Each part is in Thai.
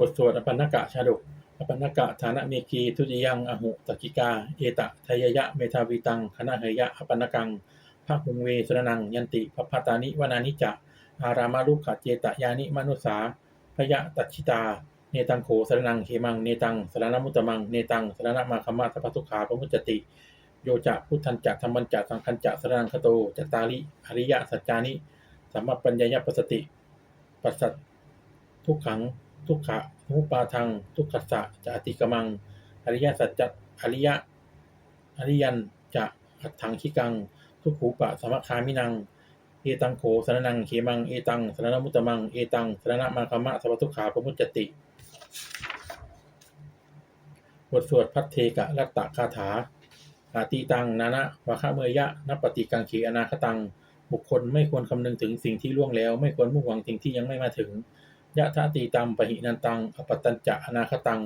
บทสวดอปันนกะชาดกอปันนกะฐานะเมกีทุติยังอหุตกิกา เอตะทยยะเมทาวิตังคณะเหยะอปันนกังภาคุงเวสรนัง ยันติปพัตตานิวนานิจะอารามารุขเจตยานิมนุสาพยะตัชิตา เนตังโขสรนังเขมังเนตังสรณมุตตมังเนตังสรณมาคมะสัพทุขาปมุจจติ โยจะพุทธันจะธรรมันจะสังคันจะสรนังคโตจตาริอริยสัจจานิสัมมปัญญายปสสติ ปัสสัตทุกขัง ทุกขะมุปาทัง ทุกขัสะจะอติกมัง อริยสัจจะอริยะ อริยันจะอัตถังคิกัง ทุกขูปะสมคามินัง เอตังโขสรนังเขมัง เอตังสรณมุตตมัง เอตังสรณมาคมะสัพพทุกขาปมุจจติ บทสวดพัทเทกะรัตตะคาถาอาตีตัง นานะวะคะเมยยะนปฏิกังขีอนาคตัง บุคคลไม่ควรคำนึงถึงสิ่งที่ล่วงแล้ว ไม่ควรมุ่งหวังสิ่งที่ยังไม่มาถึง ยะทะตีตัมปะหินันตังอปตัญจะอนาคตัง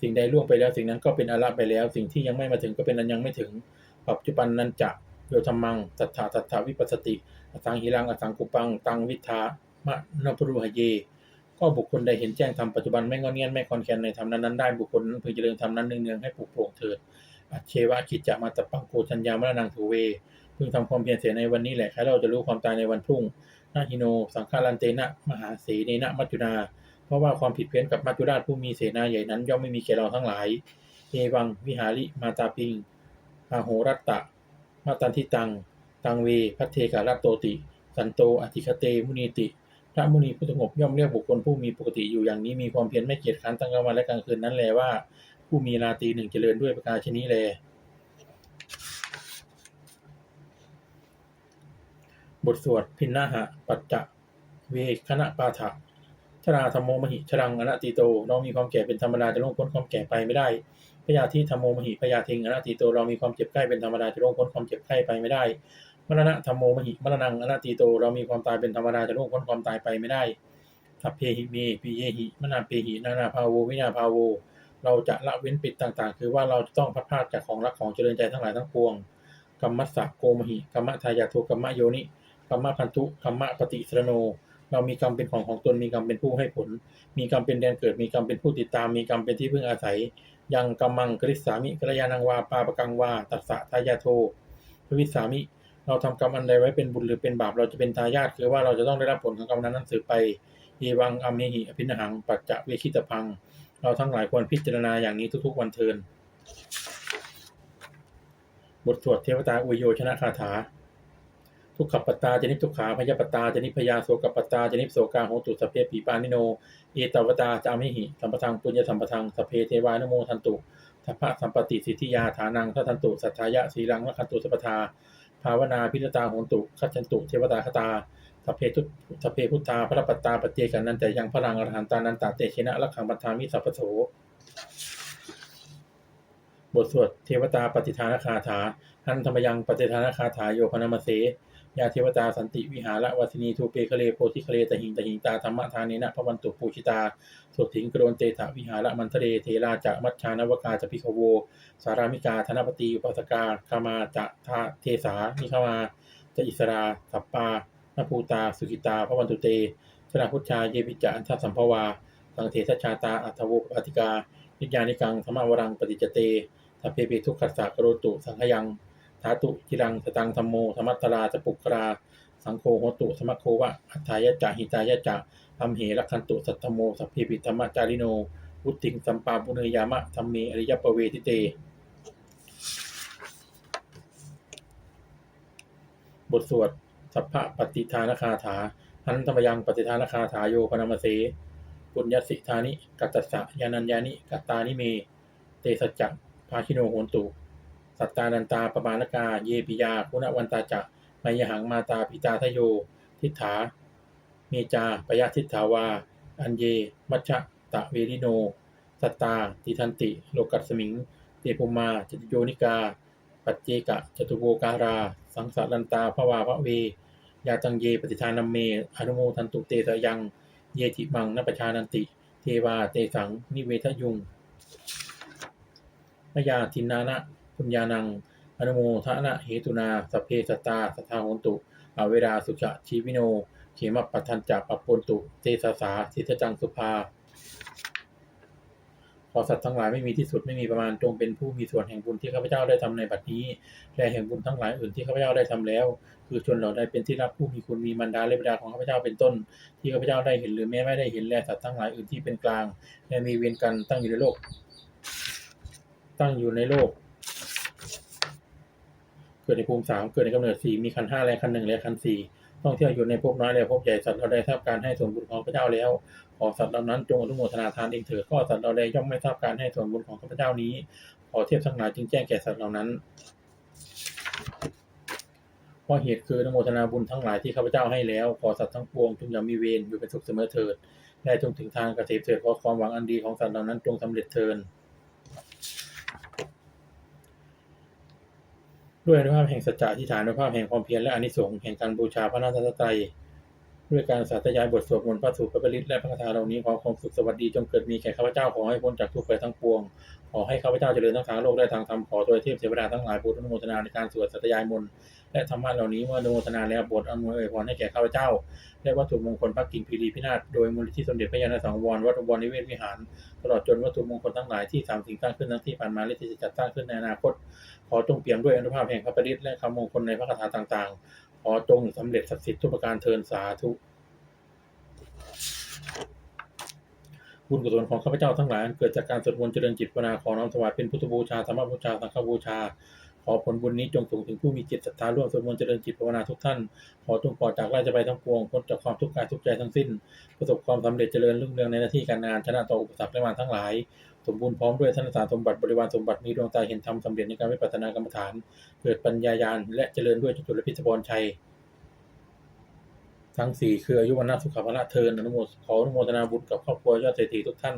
สิ่งใดล่วงไปแล้ว สิ่งนั้นก็เป็นอาระไปแล้ว สิ่งที่ยังไม่มาถึงก็เป็นอันยังไม่ถึง ปัจจุบันนันจะโยธรรมังตัทธาตัทธาวิปัสสติอสังหิรังอสังกุปัง ตังวิทามะนปรุหเย ก็บุคคลใดเห็นแจ้งธรรมปัจจุบันไม่งอนเงียนไม่คอนแคนในธรรมนั้นๆได้บุคคลนั้นพึงเจริญธรรมนั้นเนืองๆให้ปลุกโปร่งเถิดอเชวะคิจจะมาตะปังโกชัญญามรณังถูเว พึงทำความเพียรเสียในวันนี้แหละใครเราจะรู้ความตายในวันพรุ่งนาฮิโน สังฆารันเตนะมหาเสเนนะมัจจุนาเพราะว่าความผิดเพี้ยนกับมัจจุราชผู้มีเสนาใหญ่นั้นย่อมไม่มีแก่เราทั้งหลายเอวังวิหาริมาตาปิงอาโหรัตตะมาตันทิตัง ตังเวพัทเทการัตโตติ สันโตอธิคเตมุนีติ พระมุนีผู้สงบย่อมเรียกบุคคลผู้มีปกติอยู่อย่างนี้มีความเพียรไม่เกียจคร้านตั้งกลางวันและกลางคืนนั้นแลว่า ผู้มีราตรีหนึ่งเจริญด้วยประการชนี้แล บทสวดพินนาหะ ปัจจะเวคณะปาฐะชราธรรมโมมหิชรังอนัตติโต เรามีความแก่เป็นธรรมดาจะล่วงพ้นความแก่ไปไม่ได้พยาธิธรรมโมมหิพยาทิงอนัตติโต เรามีความเจ็บไข้เป็นธรรมดาจะล่วงพ้นความเจ็บไข้ไปไม่ได้ มรณะธรรมโมมหิมรณังอนัตติโต เรามีความตายเป็นธรรมดาจะล่วงพ้นความตายไปไม่ได้สัพเพหิเมปิเยหิ มนาเปหิ นานาภาโว วินาภาโว เราจะละเว้นปิดต่างๆ คือว่าเราจะต้องพัดพาดจากของรักของเจริญใจทั้งหลายทั้งปวงกัมมัสสะโกมหิกัมมทายาโทกัมมโยนิ กัมมะพันธุกัมมะปฏิสรโน เรามีกรรมเป็นของของตนมีกรรมเป็นผู้ให้ผล มีกรรมเป็นแดนเกิด มีกรรมเป็นผู้ติดตาม มีกรรมเป็นที่พึ่งอาศัย ยังกัมมังกริสสามิกระยานังวาปาปกังวาตัสสะทายาโทพวิสามิ เราทำกรรมอันใดไว้เป็นบุญหรือเป็นบาปเราจะเป็นทายาทคือว่าเราจะต้องได้รับผลของกรรมนั้นนั้นสืบไปเอวังอเมหิอภินหังปัจจะเวคิตพัง เราทั้งหลายควรพิจารณาอย่างนี้ทุกๆวันเทินบทสวดเทวตาอุโยชนะคาถา ทุกขปตตาจนิทุกขาพยาปตตาจนิพยาโสกปตตาจนิโสกาโหตุสพเพปีปานิโนเอตวตาจามิหิสัมปทังปุญญสัมปทังสเพเทวานโมทันตุทัพพะสัมปติสิทธิยาฐานังทัทันตุสัทธายะสีลังวะคันตุสัพทาภาวนาพิรตาโหตุคัจฉันตุเทวตาคตาสเพทุสเพพุทธาพระปตตาปเจกันนันแต่ยังพลังอรหันตานันตาเตชนะลักขังปัฏฐามิสัพโสบทสวดเทวตาปฏิทานคาถาหันธรรมยังปฏิทานคาถาโยพนมเส ยาเทวตาสันติวิหารวัสินีทูเปคเลโพธิคเลตหิงตหิงตาธรรมทานเนะพระวันตุปูชิตาสุถิงกรนเตถวิหารมันทะเลเทราจะมัชชานวกาจะพิขโว สารามิกาธนปฏิอุปสกาคามาจะทาเทสานิคามาจะอิสราสัปปานภูตาสุกิตาพระวันตุเตชนะพุทธาเยวิจาอันทัสัมภวาสังเทศชาตาอัทโวปฏิกานิยานิกังธรรมวรังปฏิจเตสัพเพปิทุกขัสสะกโรตุสังขยัง ธาตุจิรังสตังธรรมโมธรรมัตตราสปุกรา สังโฆโหตุสมะโควะอัฏฐายะจะหิตายะจะอัมเหรักขันตุสัทธโมสัพเพปิธรรมจาริโนวุติงสัมปาปุเนยามะธรรมเมอริยปเวทิเต บทสวดสัพพะปฏิทานคาถาหันธรรมยังปฏิทานคาถาโยพนมเสปุญญสิทานิ กัตตสะยานัญญานิ กัตตานิเม เตสจจะภาคิโนโหนตุ สัตตานันตาปมาณกา เยปิยา คุณวันตาจะไมยหังมาตาปิตาทโย ทิฏฐา เมจาปยทิฏฐาวา อันเย มัชชะตะเวริโน สัตตา ติทันติ โลกัสสมิง เตปุมาจตโยนิกา ปัจเจกะจตุโวการา สังสารันตาภวาภเวยาตังเยปฏิทานัมเม อนุโมทันตุเตสยัง เยติมังนปชานันติ เทวาเตสัง นิเวทยุงมยาทินนานะ ปุญญานัง อนุโมทนะเหตุนาสเพสตาสทาโหนตุอเวราสุขะชีวิโน เขมปัทันจัปปปนตุเตสาสาสิทธจังสุภาขอสัตว์ทั้งหลายไม่มีที่สุดไม่มีประมาณจงเป็นผู้มีส่วนแห่งบุญที่ข้าพเจ้าได้ทำในบัดนี้และแห่งบุญทั้งหลายอื่นที่ข้าพเจ้าได้ทำแล้ว คือชนเหล่าใดเป็นที่รักผู้มีคุณมีมารดาแลบดาของข้าพเจ้าเป็นต้น ที่ข้าพเจ้าได้เห็นหรือแม้ไม่ได้เห็นและสัตว์ทั้งหลายอื่นที่เป็นกลางและมีเวรกันตั้งอยู่ในโลก ตั้งอยู่ในโลก เกิดในภูมิสามเกิดในกำเนิดสี่มีคันห้าและคันหนึ่งและคันสี่ต้องเที่ยวอยู่ในภพน้อยและภพใหญ่สัตว์เราได้ทราบการให้ส่วนบุญของพระเจ้าแล้ว ขอสัตว์เหล่านั้นจงอนุโมทนาทานเองเถิดก็สัตว์เราใดย่อมไม่ทราบการให้ส่วนบุญของข้าพเจ้านี้ ขอเทียบทั้งหลายจึงแจ้งแก่สัตว์เหล่านั้นเพราะเหตุคืออนุโมทนาบุญทั้งหลายที่ข้าพเจ้าให้แล้ว ขอสัตว์ทั้งปวงจงอย่ามีเวรอยู่เป็นสุขเสมอเถิดและจงถึงทางเกษมเถิดขอความหวังอันดีของสัตว์เหล่านั้นจงสำเร็จเถิด ด้วยอนุภาพแห่งสัจจะอธิษฐานอนุภาพแห่งความเพียรและอานิสงส์แห่งการบูชาพระนาถตรัย ด้วยการสาธยายบทสวดมนต์พระสูตรพระปริตและพระคาถาเหล่านี้ขอความสุขสวัสดีจงเกิดมีแก่ข้าพเจ้าขอให้พ้นจากทุกข์ไปทั้งปวง ขอให้ข้าพเจ้าเจริญทั้งทางโลกและทางธรรมขอโดยเทพเทวดาทั้งหลายโปรดอนุโมทนาในการสวดสัตยายมนต์และธรรมะเหล่านี้เมื่ออนุโมทนาแล้วโปรดอำนวยอวยพรให้แก่ข้าพเจ้า และวัตถุมงคลพระกิ่งพีรีพินาศโดยมูลนิธิสมเด็จพระยาณสังวรวัดอุบลนิเวศวิหาร ตลอดจนวัตถุมงคลทั้งหลายที่สามสิ่งสร้งขึ้นทั้งที่ผ่านมาและที่จะจัดสร้งขึ้นในอนาคต ขอจงเปี่ยมด้วยอนุภาพแห่งพระปริตและคำมงคลในพระคาถาต่างๆ อจงสำเร็จศักดิ์สิทธิ์ทุกประการเทินสาธุบุญกุศลของข้าพเจ้าทั้งหลายเกิดจากการสวดมนต์เจริญจิตภาวนาขอน้อมถวายเป็นพุทธบูชาธรรมบูชาสังฆบูชา ขอผลบุญนี้จงส่งถึงผู้มีจิตศรัทธาร่วมสวดมนต์เจริญจิตภาวนาทุกท่านขอจงปลอดจากราชภัยทั้งปวงพ้นจากความทุกข์กายทุกใจทั้งสิ้น ประสบความสำเร็จเจริญรุ่งเรืองในหน้าที่การงานชนะต่ออุปสรรคและมารทั้งหลาย สมบูรณ์พร้อมด้วยธนสารสมบัติบริวารสมบัติมีดวงตาเห็นธรรมสำเร็จในการวิปัสสนากรรมฐาน เกิดปัญญายาณและเจริญด้วยจตุรพิธพรชัย ทั้งสี่คืออายุวันนาสุขภาระเทินอนุโมทขออนุโมทนาบุญกับครอบครัวยอดเศรษฐีทุกท่าน